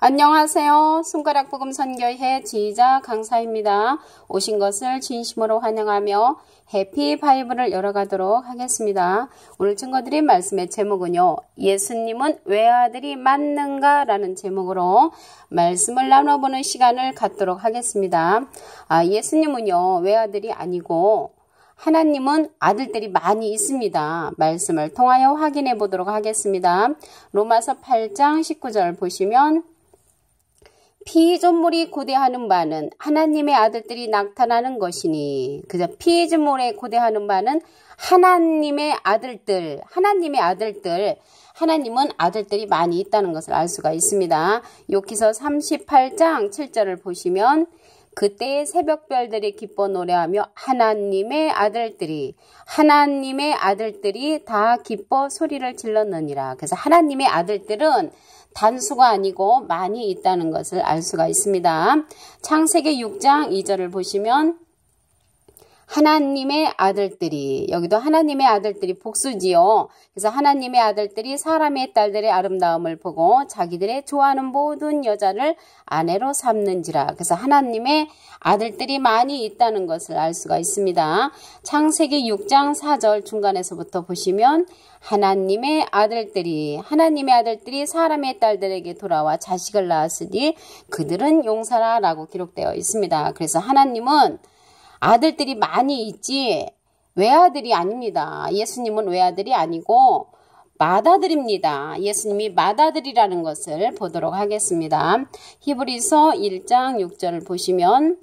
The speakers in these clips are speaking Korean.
안녕하세요. 손가락 복음 선교회 지휘자 강사입니다. 오신 것을 진심으로 환영하며 해피 바이블을 열어가도록 하겠습니다. 오늘 증거드린 말씀의 제목은요. 예수님은 외아들이 맞는가? 라는 제목으로 말씀을 나눠보는 시간을 갖도록 하겠습니다. 아, 예수님은요. 외아들이 아니고 하나님은 아들들이 많이 있습니다. 말씀을 통하여 확인해 보도록 하겠습니다. 로마서 8장 19절 보시면 피조물이 고대하는 바는 하나님의 아들들이 나타나는 것이니 그저 피조물에 고대하는 바는 하나님의 아들들 하나님의 아들들 하나님은 아들들이 많이 있다는 것을 알 수가 있습니다. 욕기서 38장 7절을 보시면 그때의 새벽별들이 기뻐 노래하며 하나님의 아들들이 하나님의 아들들이 다 기뻐 소리를 질렀느니라. 그래서 하나님의 아들들은 단수가 아니고 많이 있다는 것을 알 수가 있습니다. 창세기 6장 2절을 보시면 하나님의 아들들이 여기도 하나님의 아들들이 복수지요. 그래서 하나님의 아들들이 사람의 딸들의 아름다움을 보고 자기들의 좋아하는 모든 여자를 아내로 삼는지라. 그래서 하나님의 아들들이 많이 있다는 것을 알 수가 있습니다. 창세기 6장 4절 중간에서부터 보시면 하나님의 아들들이 하나님의 아들들이 사람의 딸들에게 돌아와 자식을 낳았으니 그들은 용사라라고 기록되어 있습니다. 그래서 하나님은 아들들이 많이 있지 외아들이 아닙니다. 예수님은 외아들이 아니고 맏아들입니다. 예수님이 맏아들이라는 것을 보도록 하겠습니다. 히브리서 1장 6절을 보시면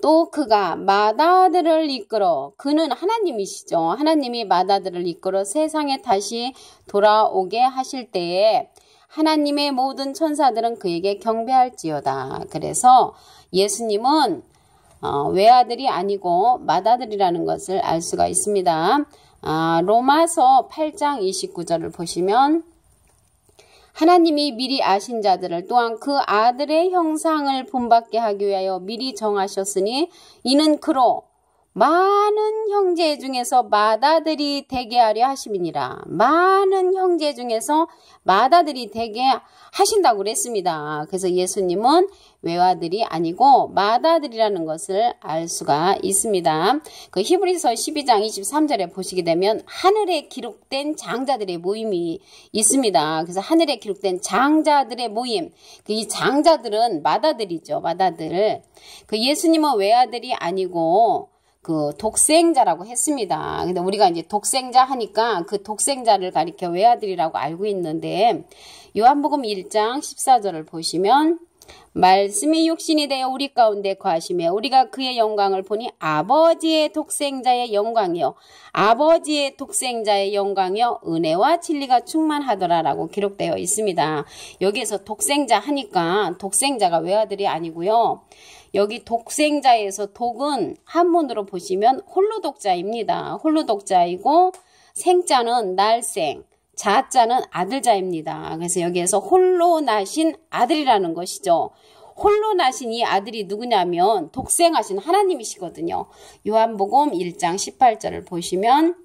또 그가 맏아들을 이끌어 그는 하나님이시죠. 하나님이 맏아들을 이끌어 세상에 다시 돌아오게 하실 때에 하나님의 모든 천사들은 그에게 경배할지어다. 그래서 예수님은 어, 외아들이 아니고 맏아들이라는 것을 알 수가 있습니다. 아, 로마서 8장 29절을 보시면 하나님이 미리 아신 자들을 또한 그 아들의 형상을 본받게 하기 위하여 미리 정하셨으니 이는 그로 많은 형제 중에서 맏아들이 되게 하려 하심이니라. 많은 형제 중에서 맏아들이 되게 하신다고 그랬습니다. 그래서 예수님은 외아들이 아니고 맏아들이라는 것을 알 수가 있습니다. 그 히브리서 12장 23절에 보시게 되면 하늘에 기록된 장자들의 모임이 있습니다. 그래서 하늘에 기록된 장자들의 모임. 그 이 장자들은 맏아들이죠. 맏아들. 그 예수님은 외아들이 아니고 그 독생자라고 했습니다. 근데 우리가 이제 독생자 하니까 그 독생자를 가리켜 외아들이라고 알고 있는데 요한복음 1장 14절을 보시면 말씀이 육신이 되어 우리 가운데 거하시며 우리가 그의 영광을 보니 아버지의 독생자의 영광이요 아버지의 독생자의 영광이요 은혜와 진리가 충만하더라라고 기록되어 있습니다. 여기에서 독생자 하니까 독생자가 외아들이 아니고요. 여기 독생자에서 독은 한문으로 보시면 홀로 독자입니다. 홀로 독자이고 생자는 날생, 자자는 아들자입니다. 그래서 여기에서 홀로 나신 아들이라는 것이죠. 홀로 나신 이 아들이 누구냐면 독생하신 하나님이시거든요. 요한복음 1장 18절을 보시면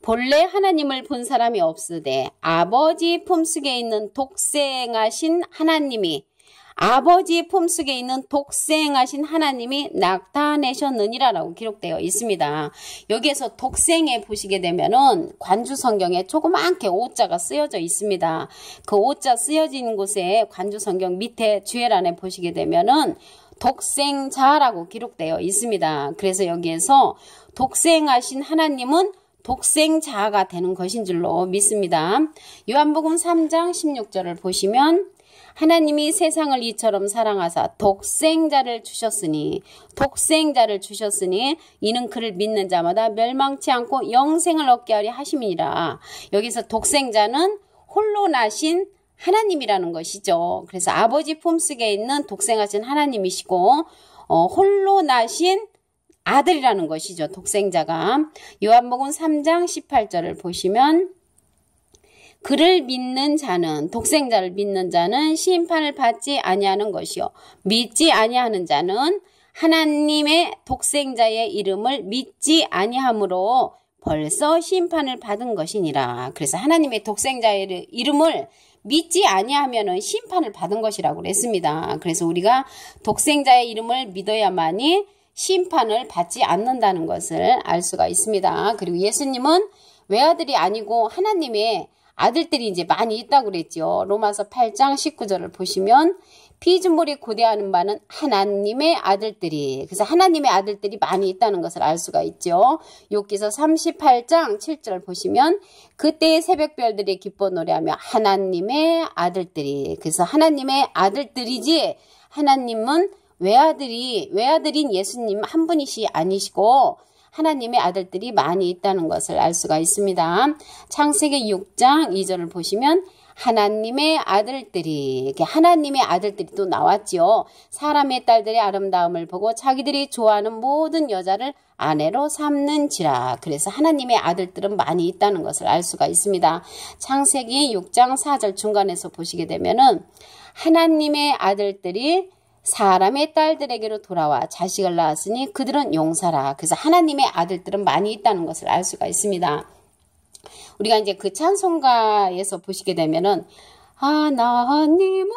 본래 하나님을 본 사람이 없으되 아버지 품속에 있는 독생하신 하나님이 아버지의 품속에 있는 독생하신 하나님이 나타내셨느니라라고 기록되어 있습니다. 여기에서 독생에 보시게 되면은 관주 성경에 조그맣게 오자가 쓰여져 있습니다. 그 오자 쓰여진 곳에 관주 성경 밑에 주애란에 보시게 되면은 독생자라고 기록되어 있습니다. 그래서 여기에서 독생하신 하나님은 독생자가 되는 것인 줄로 믿습니다. 요한복음 3장 16절을 보시면 하나님이 세상을 이처럼 사랑하사 독생자를 주셨으니 독생자를 주셨으니 이는 그를 믿는 자마다 멸망치 않고 영생을 얻게 하려 하심이니라. 여기서 독생자는 홀로 나신 하나님이라는 것이죠. 그래서 아버지 품속에 있는 독생하신 하나님이시고 어, 홀로 나신 아들이라는 것이죠. 독생자가 요한복음 3장 18절을 보시면 그를 믿는 자는 독생자를 믿는 자는 심판을 받지 아니하는 것이요 믿지 아니하는 자는 하나님의 독생자의 이름을 믿지 아니함으로 벌써 심판을 받은 것이니라. 그래서 하나님의 독생자의 이름을 믿지 아니하면은 심판을 받은 것이라고 그랬습니다. 그래서 우리가 독생자의 이름을 믿어야만이 심판을 받지 않는다는 것을 알 수가 있습니다. 그리고 예수님은 외아들이 아니고 하나님의 아들들이 이제 많이 있다고 그랬죠. 로마서 8장 19절을 보시면 피조물이 고대하는 바는 하나님의 아들들이 그래서 하나님의 아들들이 많이 있다는 것을 알 수가 있죠. 욥기서 38장 7절 보시면 그때의 새벽별들이 기뻐 노래하며 하나님의 아들들이 그래서 하나님의 아들들이지 하나님은 외아들이 외아들인 예수님 한 분이시 아니시고 하나님의 아들들이 많이 있다는 것을 알 수가 있습니다. 창세기 6장 2절을 보시면 하나님의 아들들이 하나님의 아들들이 또 나왔지요. 사람의 딸들의 아름다움을 보고 자기들이 좋아하는 모든 여자를 아내로 삼는지라. 그래서 하나님의 아들들은 많이 있다는 것을 알 수가 있습니다. 창세기 6장 4절 중간에서 보시게 되면은 하나님의 아들들이 사람의 딸들에게로 돌아와 자식을 낳았으니 그들은 용사라. 그래서 하나님의 아들들은 많이 있다는 것을 알 수가 있습니다. 우리가 이제 그 찬송가에서 보시게 되면은 하나님은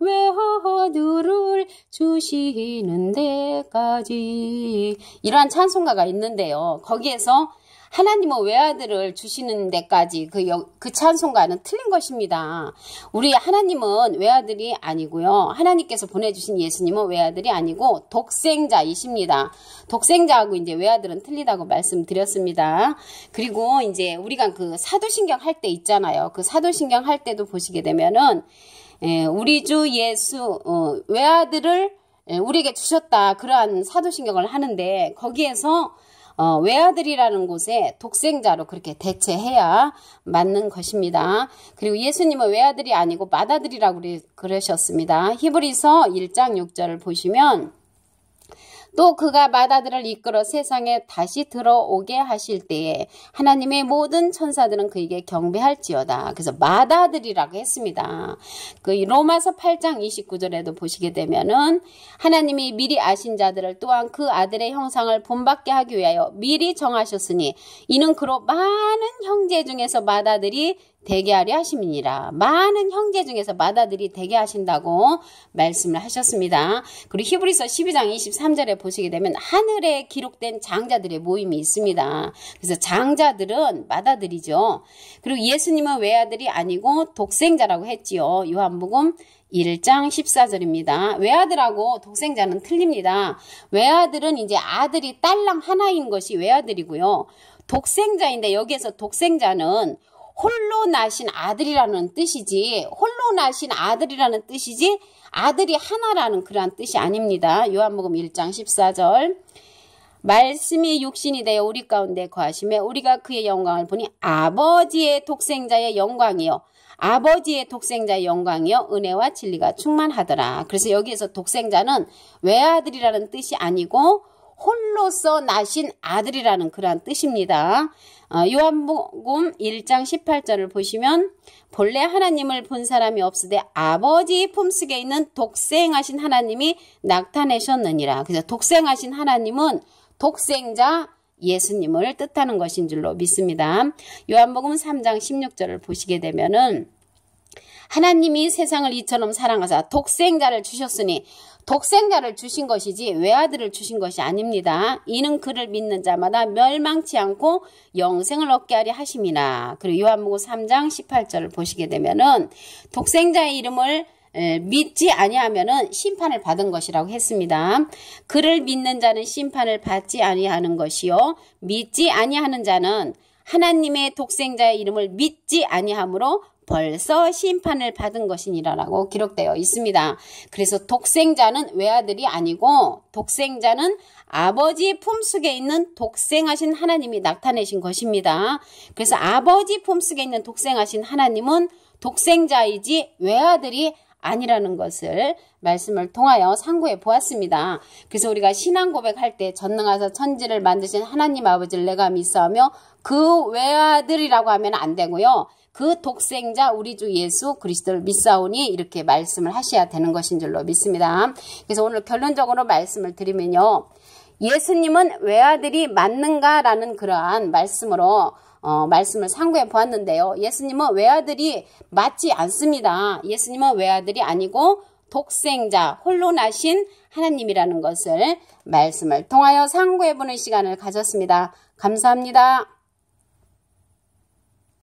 외아들을 주시는 데까지 이러한 찬송가가 있는데요. 거기에서 하나님은 외아들을 주시는 데까지 그, 그 찬송가는 틀린 것입니다. 우리 하나님은 외아들이 아니고요. 하나님께서 보내주신 예수님은 외아들이 아니고 독생자이십니다. 독생자하고 이제 외아들은 틀리다고 말씀드렸습니다. 그리고 이제 우리가 그 사도신경 할 때 있잖아요. 그 사도신경 할 때도 보시게 되면은 에, 우리 주 예수 어, 외아들을 우리에게 주셨다 그러한 사도신경을 하는데 거기에서 어, 외아들이라는 곳에 독생자로 그렇게 대체해야 맞는 것입니다. 그리고 예수님은 외아들이 아니고 맏아들이라고 그러셨습니다. 히브리서 1장 6절을 보시면 또 그가 맏아들을 이끌어 세상에 다시 들어오게 하실 때에 하나님의 모든 천사들은 그에게 경배할지어다. 그래서 맏아들이라고 했습니다. 그 로마서 8장 29절에도 보시게 되면은 하나님이 미리 아신 자들을 또한 그 아들의 형상을 본받게 하기 위하여 미리 정하셨으니 이는 그로 많은 형제 중에서 맏아들이 하려 하심이니라. 많은 형제 중에서 맏아들이 되게 하신다고 말씀을 하셨습니다. 그리고 히브리서 12장 23절에 보시게 되면 하늘에 기록된 장자들의 모임이 있습니다. 그래서 장자들은 맏아들이죠. 그리고 예수님은 외아들이 아니고 독생자라고 했지요. 요한복음 1장 14절입니다. 외아들하고 독생자는 틀립니다. 외아들은 이제 아들이 딸랑 하나인 것이 외아들이고요. 독생자인데 여기에서 독생자는 홀로 나신 아들이라는 뜻이지 홀로 나신 아들이라는 뜻이지 아들이 하나라는 그러한 뜻이 아닙니다. 요한복음 1장 14절 말씀이 육신이 되어 우리 가운데 거하시며 우리가 그의 영광을 보니 아버지의 독생자의 영광이요 아버지의 독생자의 영광이요 은혜와 진리가 충만하더라. 그래서 여기에서 독생자는 외아들이라는 뜻이 아니고 홀로서 나신 아들이라는 그러한 뜻입니다. 어, 요한복음 1장 18절을 보시면 본래 하나님을 본 사람이 없으되 아버지 품속에 있는 독생하신 하나님이 나타내셨느니라. 그래서 독생하신 하나님은 독생자 예수님을 뜻하는 것인 줄로 믿습니다. 요한복음 3장 16절을 보시게 되면은 하나님이 세상을 이처럼 사랑하사 독생자를 주셨으니 독생자를 주신 것이지 외아들을 주신 것이 아닙니다. 이는 그를 믿는 자마다 멸망치 않고 영생을 얻게 하려 하심이나. 그리고 요한복음 3장 18절을 보시게 되면은 독생자의 이름을 믿지 아니하면은 심판을 받은 것이라고 했습니다. 그를 믿는 자는 심판을 받지 아니하는 것이요 믿지 아니하는 자는 하나님의 독생자의 이름을 믿지 아니하므로 벌써 심판을 받은 것이니라라고 기록되어 있습니다. 그래서 독생자는 외아들이 아니고 독생자는 아버지 품속에 있는 독생하신 하나님이 나타내신 것입니다. 그래서 아버지 품속에 있는 독생하신 하나님은 독생자이지 외아들이 아니라는 것을 말씀을 통하여 상고해 보았습니다. 그래서 우리가 신앙 고백할 때 전능하사 천지를 만드신 하나님 아버지를 내가 믿사하며 그 외아들이라고 하면 안 되고요. 그 독생자 우리 주 예수 그리스도를 믿사오니 이렇게 말씀을 하셔야 되는 것인 줄로 믿습니다. 그래서 오늘 결론적으로 말씀을 드리면요. 예수님은 외아들이 맞는가라는 그러한 말씀으로 어, 말씀을 상고해 보았는데요. 예수님은 외아들이 맞지 않습니다. 예수님은 외아들이 아니고 독생자, 홀로 나신 하나님이라는 것을 말씀을 통하여 상고해 보는 시간을 가졌습니다. 감사합니다.